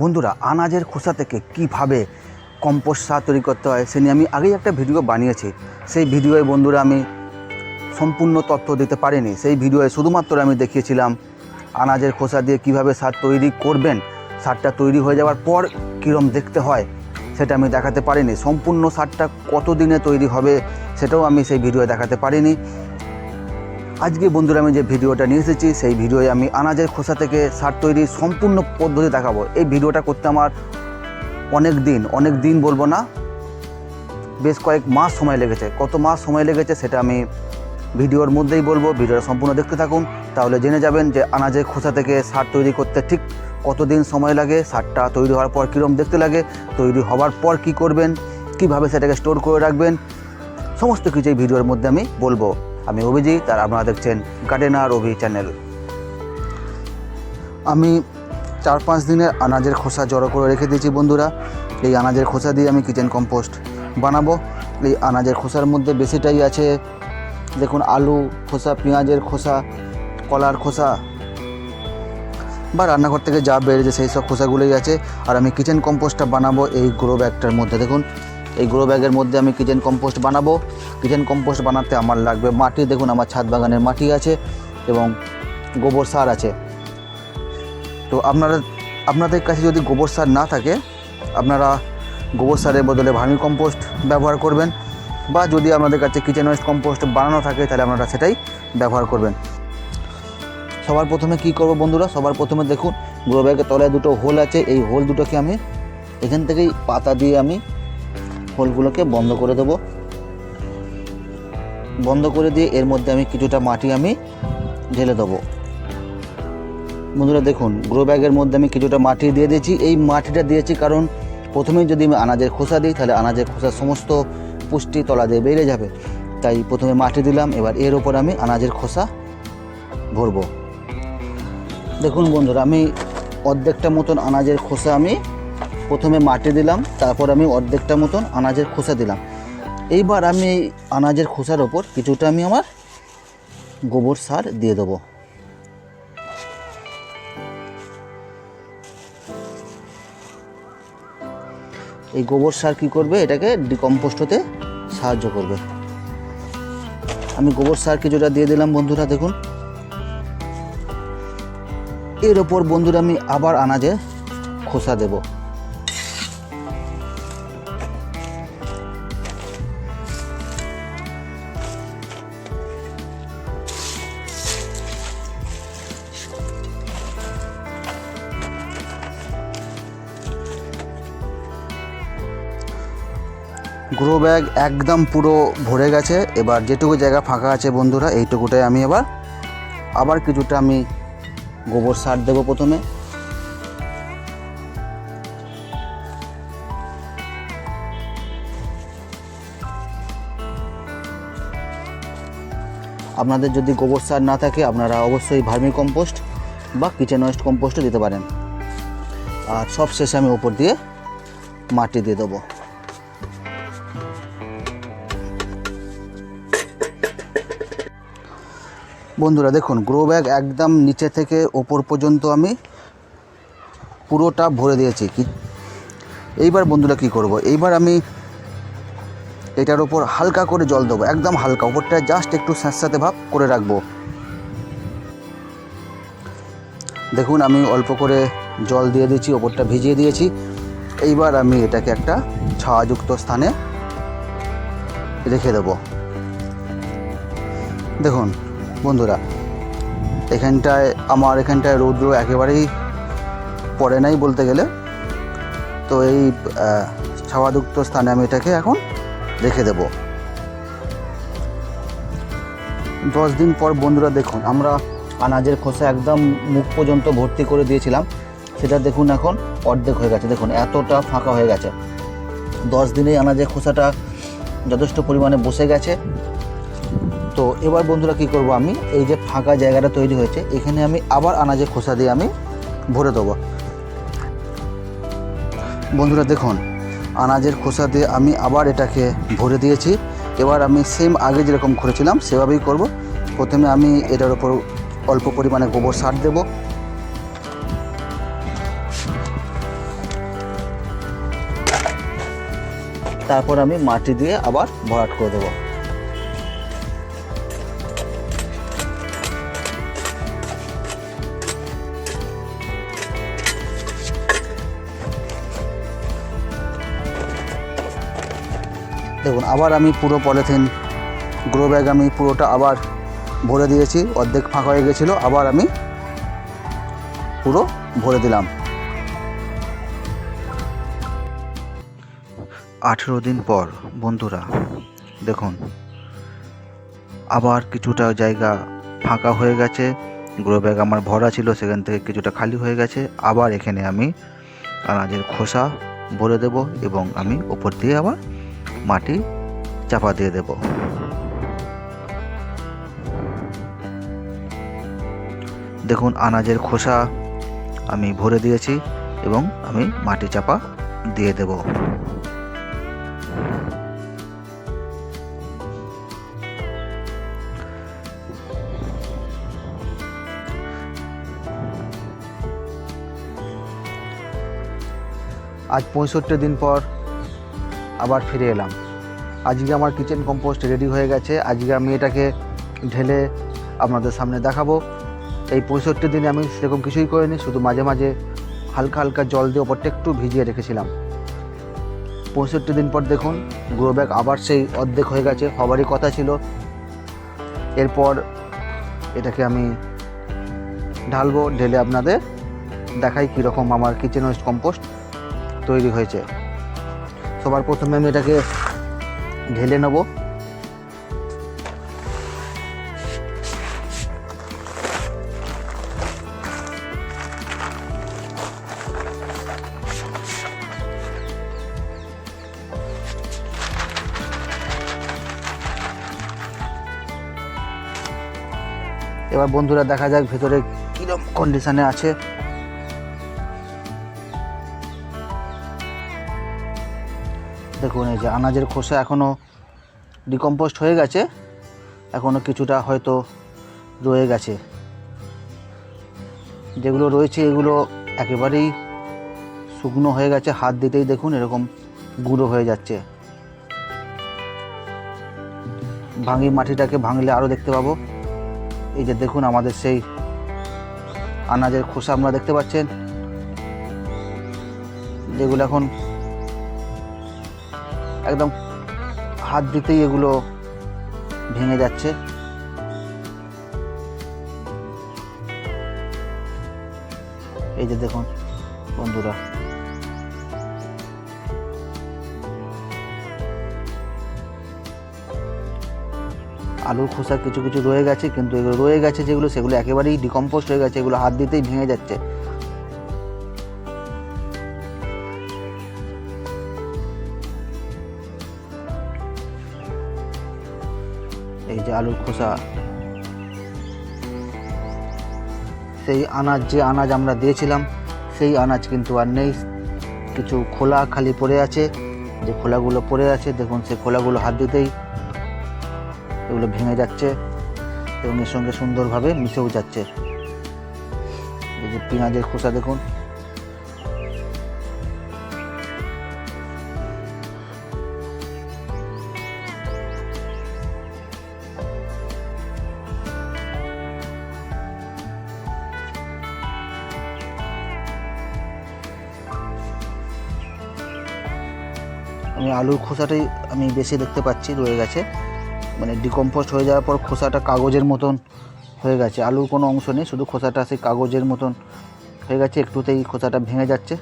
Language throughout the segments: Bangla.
বন্ধুরা, আনাজের খোসা থেকে কীভাবে কম্পোস্ট সার তৈরি করতে হয়, সে নিয়ে আমি আগেই একটা ভিডিও বানিয়েছি। সেই ভিডিওয়ে বন্ধুরা, আমি সম্পূর্ণ তথ্য দিতে পারিনি। সেই ভিডিওয়ে শুধুমাত্র আমি দেখিয়েছিলাম আনাজের খোসা দিয়ে কীভাবে সার তৈরি করবেন। সারটা তৈরি হয়ে যাওয়ার পর কীরম দেখতে হয়, সেটা আমি দেখাতে পারিনি। সম্পূর্ণ সারটা কত দিনে তৈরি হবে, সেটাও আমি সেই ভিডিও দেখাতে পারিনি। আজকে বন্ধুরা আমি যে ভিডিওটা নিয়ে এসেছি, সেই ভিডিওয়ে আমি আনাজের খোসা থেকে সার তৈরির সম্পূর্ণ পদ্ধতি দেখাবো। এই ভিডিওটা করতে আমার অনেক দিন অনেক দিন বলব না, বেশ কয়েক মাস সময় লেগেছে। কত মাস সময় লেগেছে সেটা আমি ভিডিওর মধ্যেই বলব, ভিডিওটা সম্পূর্ণ দেখতে থাকুন। তাহলে জেনে যাবেন যে আনাজের খোসা থেকে সার তৈরি করতে ঠিক কতদিন সময় লাগে, সারটা তৈরি হওয়ার পর কীরকম দেখতে লাগে, তৈরি হওয়ার পর কি করবেন, কীভাবে সেটাকে স্টোর করে রাখবেন, সমস্ত কিছু এই ভিডিওর মধ্যে আমি বলব। আমি অভিজিৎ আর আপনারা দেখছেন গার্ডেনার অভি চ্যানেল। আমি চার পাঁচ দিনের আনাজের খোসা জড়ো করে রেখে দিয়েছি বন্ধুরা। এই আনাজের খোসা দিয়ে আমি কিচেন কম্পোস্ট বানাবো। এই আনাজের খোসার মধ্যে বেশিটাই আছে, দেখুন আলু খোসা, পেঁয়াজের খোসা, কলার খোসা বা রান্নাঘর থেকে যা বেরিয়েছে সেই সব খোসাগুলোই আছে। আর আমি কিচেন কম্পোস্টটা বানাবো এই গ্রো ব্যাগটার মধ্যে, দেখুন। এই গ্রো ব্যাগের মধ্যে আমি কিচেন কম্পোস্ট বানাবো। কিচেন কম্পোস্ট বানাতে আমার লাগবে। মাটি, দেখুন আমার ছাদ বাগানের মাটি আছে এবং গোবর সার আছে। তো আপনারা, আপনাদের কাছে যদি গোবর সার না থাকে, আপনারা গোবর সারের বদলে ভার্মি কম্পোস্ট ব্যবহার করবেন বা যদি আপনাদের কাছে কিচেন ওয়েস্ট কম্পোস্ট বানানো থাকে, তাহলে আপনারা সেটাই ব্যবহার করবেন। সবার প্রথমে কি করব বন্ধুরা? সবার প্রথমে দেখুন গ্রো ব্যাগের তলায় দুটো হোল আছে। এই হোল দুটোকে আমি এখান থেকেই পাতা দিয়ে আমি হোলগুলোকে বন্ধ করে দেবো। বন্ধ করে দিয়ে এর মধ্যে আমি কিছুটা মাটি আমি ঢেলে দেবো। বন্ধুরা দেখুন গ্রো ব্যাগের মধ্যে আমি কিছুটা মাটি দিয়ে দিয়েছি। এই মাটিটা দিয়েছি কারণ প্রথমেই যদি আমি আনাজের খোসা দিই, তাহলে আনাজের খোসা সমস্ত পুষ্টি তলা দিয়ে বেড়ে যাবে। তাই প্রথমে মাটি দিলাম, এবার এর ওপর আমি আনাজের খোসা ভরবো। দেখুন বন্ধুরা, আমি অর্ধেকটা মতন আনাজের খোসা আমি প্রথমে মাটি দিলাম, তারপর আমি অর্ধেকটা মতন আনাজের খোসা দিলাম। এইবার আমি আনাজের খোসার ওপর কিছুটা আমি আমার গোবর সার দিয়ে দেবো। এই গোবর সার কী করবে? এটাকে ডিকম্পোস্ট হতে সাহায্য করবে। আমি গোবর সার কিছুটা দিয়ে দিলাম বন্ধুরা, দেখুন। এর ওপর বন্ধুরা আমি আবার আনাজে খোসা দেব। গ্রো ব্যাগ একদম পুরো ভরে গেছে। এবার যেটুকু জায়গা ফাঁকা আছে বন্ধুরা, এইটুকুটাই আমি এবার, আবার কিছুটা আমি গোবর সার দেবো প্রথমে। আপনাদের যদি গোবর সার না থাকে, আপনারা অবশ্যই ভার্মি কম্পোস্ট বা কিচেন ওয়েস্ট কম্পোস্টও দিতে পারেন। আর সব শেষে আমি উপর দিয়ে মাটি দিয়ে দেবো। বন্ধুরা দেখুন গ্রো ব্যাগ একদম নিচে থেকে ওপর পর্যন্ত আমি পুরোটা ভরে দিয়েছি। কি? এইবার বন্ধুরা কি করব? এইবার আমি এটার ওপর হালকা করে জল দেবো, একদম হালকা। ওপরটা জাস্ট একটু স্যাঁতস্যাঁতে ভাব করে রাখব। দেখুন, আমি অল্প করে জল দিয়ে দিয়েছি, ওপরটা ভিজিয়ে দিয়েছি। এইবার আমি এটাকে একটা ছাওয়াযুক্ত স্থানে রেখে দেবো। দেখুন বন্ধুরা, এখানটায় আমার এখানটায় রৌদ্র একেবারেই পড়ে নাই বলতে গেলে। তো এই ছাওয়াযুক্ত স্থানে আমি এটাকে এখন রেখে দেব। দশ দিন পর বন্ধুরা দেখুন, আমরা আনাজের খোসা একদম মুখ পর্যন্ত ভর্তি করে দিয়েছিলাম। সেটা দেখুন এখন অর্ধেক হয়ে গেছে। দেখুন, এতটা ফাঁকা হয়ে গেছে। দশ দিনেই আনাজের খোসাটা যথেষ্ট পরিমাণে বসে গেছে। তো এবার বন্ধুরা কি করব আমি? এই যে ফাঁকা জায়গাটা তৈরি হয়েছে, এখানে আমি আবার আনাজের খোসা দিয়ে আমি ভরে দেবো। বন্ধুরা দেখুন, আনাজের খোসা দিয়ে আমি আবার এটাকে ভরে দিয়েছি। এবার আমি সেম আগে যেরকম করেছিলাম, সেভাবেই করব। প্রথমে আমি এটার ওপর অল্প পরিমাণে গোবর সার দেব। তারপর আমি মাটি দিয়ে আবার ভরাট করে দেবো। দেখুন, আবার আমি পুরো পলিথিন গ্রো ব্যাগ আমি পুরোটা আবার ভরে দিয়েছি, অর্ধেক ফাঁকা হয়ে গেছিল, আবার আমি পুরো ভরে দিলাম। আঠেরো দিন পর, বন্ধুরা, দেখুন, আবার কিছুটা জায়গা ফাঁকা হয়ে গেছে, গ্রো ব্যাগ আমার ভরা ছিল, সেখান থেকে কিছুটা খালি হয়ে গেছে, আবার এখানে আমি আনাজের খোসা ভরে দেব এবং আমি ওপর দিয়ে আবার মাটি চাপা দিয়ে দেব। দেখুন, আনাজের খোসা আমি ভরে দিয়েছি এবং আমি মাটি চাপা দিয়ে দেব। আজ পঁয়ষট্টি দিন পর আবার ফিরে এলাম। আজকে আমার কিচেন কম্পোস্ট রেডি হয়ে গেছে। আজকে আমি এটাকে ঢেলে আপনাদের সামনে দেখাবো। এই পঁয়ষট্টি দিনে আমি সেরকম কিছুই করিনি, শুধু মাঝে মাঝে হালকা হালকা জল দিয়ে ওপরটা একটু ভিজিয়ে রেখেছিলাম। পঁয়ষট্টি দিন পর দেখুন গ্রো ব্যাগ আবার সেই অর্ধেক হয়ে গেছে, হবারই কথা ছিল। এরপর এটাকে আমি ঢালবো, ঢেলে আপনাদের দেখাই কীরকম আমার কিচেন ওয়েস্ট কম্পোস্ট তৈরি হয়েছে। সবার প্রথমে আমি এটাকে ঢেলে নেব। এবার বন্ধুরা দেখা যাক ভেতরে কিরম কন্ডিশনে আছে। দেখুন, এই যে আনাজের খোসা এখনও ডিকম্পোস্ট হয়ে গেছে। এখনও কিছুটা হয়তো রয়ে গেছে। যেগুলো রয়েছে, এগুলো একেবারেই শুকনো হয়ে গেছে। হাত দিতেই দেখুন, এরকম গুঁড়ো হয়ে যাচ্ছে। ভাঙি মাটিটাকে ভাঙলে আরও দেখতে পাবো। এই যে দেখুন, আমাদের সেই আনাজের খোসা আপনারা দেখতে পাচ্ছেন। যেগুলো এখন একদম হাত দিতেই এগুলো ভেঙে যাচ্ছে। এই যে দেখুন, বন্ধুরা। আলুর খোসা কিছু কিছু রয়ে গেছে, কিন্তু এগুলো রয়ে গেছে যেগুলো, সেগুলো একেবারেই ডিকম্পোস্ট হয়ে গেছে, এগুলো হাত দিতেই ভেঙে যাচ্ছে। এই যে আলুর খোসা। সেই আনাজ, যে আনাজ আমরা দিয়েছিলাম, সেই আনাজ কিন্তু আর নেই। কিছু খোলা খালি পড়ে আছে। যে খোলাগুলো পড়ে আছে, দেখুন সেই খোলাগুলো হাত দিতেই এগুলো ভেঙে যাচ্ছে এবং এর সঙ্গে সুন্দরভাবে মিশেও যাচ্ছে। এই যে পেঁয়াজের খোসা দেখুন। আমি আলুর খোসাটাই আমি বেশি দেখতে পাচ্ছি, রয়ে গেছে। মানে ডিকম্পোস্ট হয়ে যাওয়ার পর খোসাটা কাগজের মতন হয়ে গেছে। আলুর কোনো অংশ নেই, শুধু খোসাটা সেই কাগজের মতন হয়ে গেছে। একটুতেই খোসাটা ভেঙে যাচ্ছে।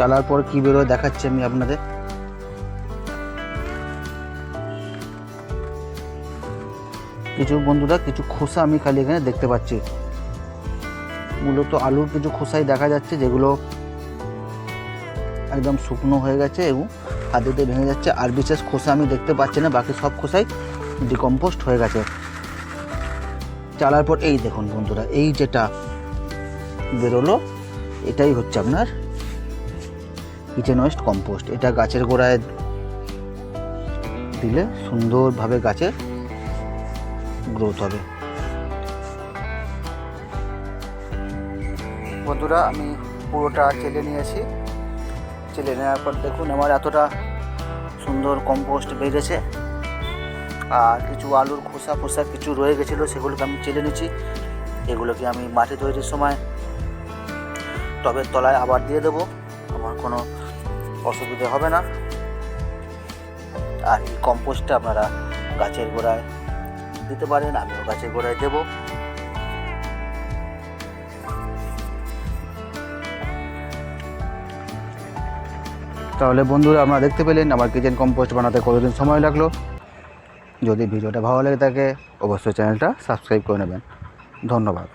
চালার পর কি বেরোয় দেখাচ্ছি আমি আপনাদের। কিছু বন্ধুরা, কিছু খোসা আমি খালি এখানে দেখতে পাচ্ছি। মূলত আলুর কিছু খোসাই দেখা যাচ্ছে, যেগুলো একদম শুকনো হয়ে গেছে এবং হাতেতে ভেঙে যাচ্ছে। আর বিশেষ খোসা আমি দেখতে পাচ্ছি না, বাকি সব খোসাই ডিকম্পোস্ট হয়ে গেছে। চালার পর এই দেখুন বন্ধুরা, এই যেটা বেরোলো, এটাই হচ্ছে আপনার কিচেন কম্পোস্ট এটা গাছের গোড়ায় দিলে সুন্দরভাবে গাছের গ্রোথ হবে। বন্ধুরা, আমি পুরোটা চেলে নিয়েছি। চেলে নেওয়ার পর দেখুন, আমার এতটা সুন্দর কম্পোস্ট বেড়েছে। আর কিছু আলুর খোসা ফোসা কিছু রয়ে গেছিল, সেগুলোকে আমি চেলে নিচ্ছি। এগুলোকে আমি মাটি তৈরির সময় টবের তলায় আবার দিয়ে দেবো। আমার কোনো অসুবিধে হবে না। আর এই কম্পোস্টটা আপনারা গাছের গোড়ায় দিতে পারেন, আমিও গাছের গোড়ায় দেবো। তাহলে বন্ধুরা, আপনারা দেখতে পেলেন আমার কিচেন কম্পোস্ট বানাতে কতদিন সময় লাগল। যদি ভিডিওটা ভালো লেগে থাকে, অবশ্যই চ্যানেলটা সাবস্ক্রাইব করে নেবেন। ধন্যবাদ।